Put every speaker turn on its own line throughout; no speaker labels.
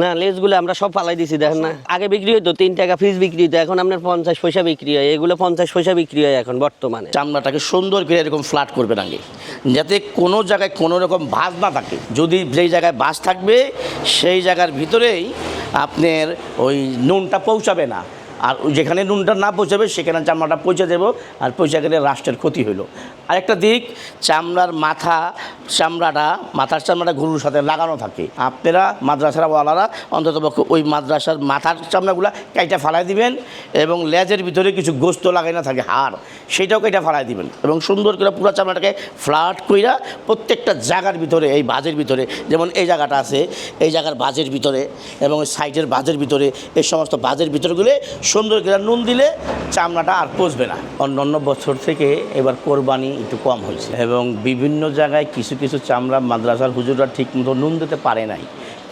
না লেজগুলো আমরা সব ফালাই দিছি দেখেন না। আগে বিক্রি হতো তিন টাকা ফিস বিক্রি হতো এখন আপনার পঞ্চাশ পয়সা বিক্রি হয়। এগুলো পঞ্চাশ পয়সা বিক্রি হয় এখন বর্তমানে।
চামড়াটাকে সুন্দর করে এরকম ফ্ল্যাট করবেন আগে। যাতে কোনো জায়গায় কোনো রকম ভাঁজ না থাকে। যদি যেই জায়গায় বাস থাকবে সেই জায়গার ভিতরেই আপনার ওই নুনটা পৌঁছাবে না। আর যেখানে নুনটা না পৌঁছাবে, সেখানে চামড়াটা পৌঁছে দেবো আর পৌঁছে গেলে রাষ্ট্রের ক্ষতি হলো আরেকটা দিক, চামড়ার মাথা, চামড়াটা, মাথার চামড়াটা গরুর সাথে লাগানো থাকে। আপনারা, মাদ্রাসার ওয়ালারা অন্তত ওই মাদ্রাসার মাথার চামড়াগুলা কাইটা ফালাই দিবেন এবং লেজের ভিতরে কিছু গোস্ত লাগাই না থাকে, হাড়, সেটাও কাইটা ফালাই দিবেন এবং সুন্দর করে পুরো চামড়াটাকে ফ্ল্যাট কইরা প্রত্যেকটা জায়গার ভিতরে, এই বাজের ভিতরে, যেমন এই জায়গাটা আছে, এই জায়গার বাজের ভিতরে এবং সাইডের বাজের ভিতরে, এই সমস্ত বাজের ভিতরগুলো সুন্দর করে নুন দিলে চামড়াটা আর পচবে না। অন্য অন্য বছর থেকে এবার কোরবানি একটু কম হয়েছে। এবং বিভিন্ন জায়গায় কিছু কিছু চামড়া মাদ্রাসার হুজুররা ঠিক মতো নুন দিতে পারে নাই।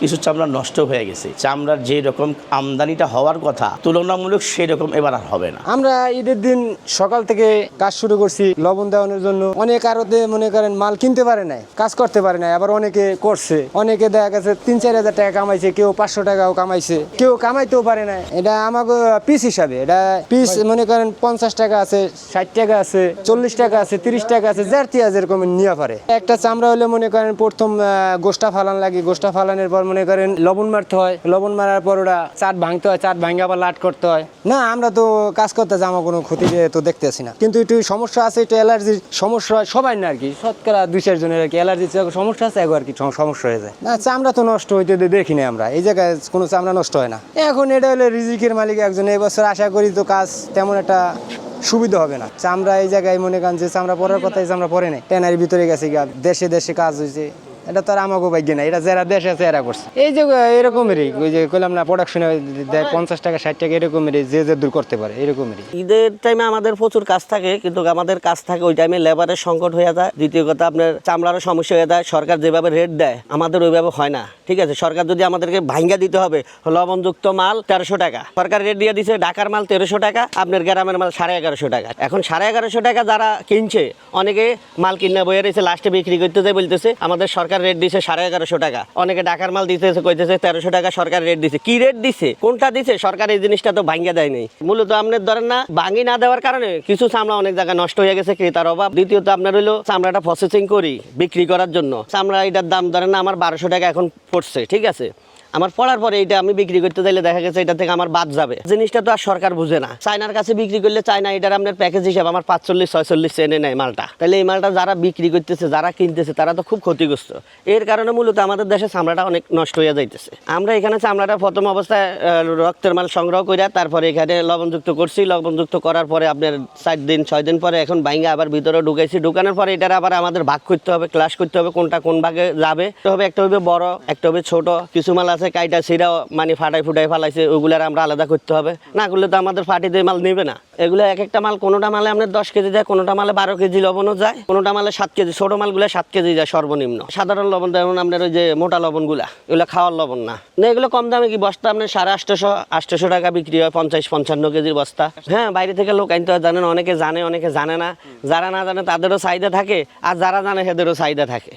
কিছু চামড়া নষ্ট হয়ে গেছে। চামড়ার যে রকম আমদানিটা হওয়ার কথা তুলনামূলক সেই রকম এবার আর হবে না।
আমরা ঈদের দিন সকাল থেকে কাজ শুরু করছি লবণ দেওয়ানোর জন্য। অনেক আরতে মনে করেন মাল কিনতে পারে নাই কাজ করতে পারে নাই আবার অনেকে করছে। অনেকে দেখা গেছে তিন চার হাজার টাকা কামাইছে কেউ পাঁচশো টাকাও কামাইছে। কেউ কামাইতেও পারে না এটা আমাকে পিস হিসাবে এটা পিস মনে করেন পঞ্চাশ টাকা আছে ষাট টাকা আছে চল্লিশ টাকা আছে তিরিশ টাকা আছে যার তিয়া যেরকম নিয়ে পারে। একটা চামড়া হলে মনে করেন প্রথম আহ, গোষ্ঠা ফালান লাগে গোষ্ঠা ফালানের পর মনে করেন লবণ মারতে হয়। লবণ মারার পর ওরা চাট ভাঙতে হয় চাট ভাঙে আবার লাট করতে হয়। না, আমরা তো কাজ করতে যাব কোনো ক্ষতি তো দেখতেছি না। কিন্তু একটু সমস্যা আছে, একটু অ্যালার্জির সমস্যা হয় সবাই না আর কি শতকরা দুই চারজনের আর কি অ্যালার্জির সমস্যা আছে একবার কি সমস্যা হয়ে যায়। না, চামড়া তো নষ্ট হইতে দে- দেখি না আমরা। এই জায়গায় কোনো চামড়া নষ্ট হয় না। এখন এটা হলে রিজিকের মালিক একজন। এবছর আশা করি তো কাজ তেমন একটা সুবিধা হবে না। চামড়া এই জায়গায় মনে করেন যে চামড়া পরার কথা চামড়া পরে নেই। ট্যানারি ভিতরে গেছে দেশে দেশে কাজ হয়েছে এটা তো আর আমাকেও ভাগ্য না এটা যারা দেশে আছে এরা করছে। এই যে এরকমেরই ওই যে কইলাম না প্রোডাকশনে দেয় পঞ্চাশ টাকা ষাট টাকা এরকমেরই যে যে দূর করতে পারে এরকমেরই।
ঈদের টাইমে আমাদের প্রচুর কাজ থাকে কিন্তু আমাদের কাজ থাকে ওই টাইমে লেবারের সংকট হয়ে যায়। দ্বিতীয় কথা আপনার চামড়ারও সমস্যা হয়ে যায় সরকার যেভাবে রেট দেয় আমাদের ওইভাবে হয় না ঠিক আছে? সরকার যদি আমাদেরকে ভাঙ্গা দিতে হবে লবণযুক্ত মাল তেরোশো টাকা সরকার রেট দিয়ে দিছে ঢাকার মাল তেরোশো টাকা আপনার গ্রামের মাল সাড়ে এগারোশো টাকা। এখন সাড়ে এগারোশো টাকা যারা কিনছে অনেকে মাল কিনে বয়ে রয়েছে লাস্টে বিক্রি করতে যায় বলতেছে আমাদের সরকার রেট দিছে সাড়ে এগারোশো টাকা। অনেকে ডাকার মাল দিতেছে, কইতেছে তেরোশো টাকা সরকার রেট দিছে। কি রেট দিছে? কোনটা দিছে? সরকার এই জিনিসটা তো ভাঙ্গা দেয় নাই। মূলত আপনার ধরেন না, ভাঙি না দেওয়ার কারণে কিছু চামড়া অনেক জায়গায় নষ্ট হয়ে গেছে ক্রেতার অভাব। দ্বিতীয়ত আপনার হলো চামড়াটা প্রসেসিং করি, বিক্রি করার জন্য। চামড়া এটার দাম ধরেন না, আমার বারোশো টাকা এখন পড়ছে, ঠিক আছে? আমার পড়ার পরে এটা আমি বিক্রি করতে চাইলে দেখা গেছে এটা থেকে আমার বাদ যাবে। জিনিসটা তো আর সরকার বুঝে না। চায়নার কাছে বিক্রি করলে চায়না এটার আপনার প্যাকেজ হিসাবে আমার পাঁচচল্লিশ, ছয়চল্লিশ চেনে নেয় মালটা। তাহলে এই মালটা যারা বিক্রি করতেছে, যারা কিনতেছে, তারা তো খুব ক্ষতিগ্রস্ত। এর কারণে মূলত আমাদের দেশে চামড়াটা অনেক নষ্ট হয়ে যাইতেছে। আমরা এখানে চামড়াটা প্রথম অবস্থায় রক্তের মাল সংগ্রহ করে তারপরে এখানে লবণযুক্ত করছি। লবণযুক্ত করার পরে আপনার চার দিন, ছয় দিন পরে এখন বাইঙ্গা আবার ভিতরে ঢুকাইছি। ঢুকানোর পরে এটার আবার আমাদের ভাগ করতে হবে ক্লাস করতে হবে কোনটা কোন ভাগে যাবে। হবে, একটা হবে বড়, একটা হবে ছোট। কিছু মাল আছে কাইটা সিরাও মানে ফাটাই ফুটাই ফালাইছে ওগুলার আমরা আলাদা করতে হবে। না করলে তো আমাদের ফাটিতে মাল নেবে না। এগুলো এক একটা মাল, কোনোটা মালে আপনার দশ কেজি যায় কোনোটা মালে বারো কেজি লবণও যায়, কোনোটা মালে সাত কেজি, ছোট মালগুলো সাত কেজি যায় সর্বনিম্ন। সাধারণ লবণ যেমন আপনার ওই যে মোটা লবণগুলা, এগুলো খাওয়ার লবণ না। না, এগুলো কম দামে কি বস্তা আপনার সাড়ে আটশোশো আটশোশো টাকা বিক্রি হয়, পঞ্চাশ, পঞ্চান্ন কেজির বস্তা। হ্যাঁ বাইরে থেকে লোক আনতে হয়, জানেন, অনেকে জানে অনেকে জানে না। যারা না জানে, তাদেরও চাহিদা থাকে, আর যারা জানে, সেদেরও চাহিদা থাকে।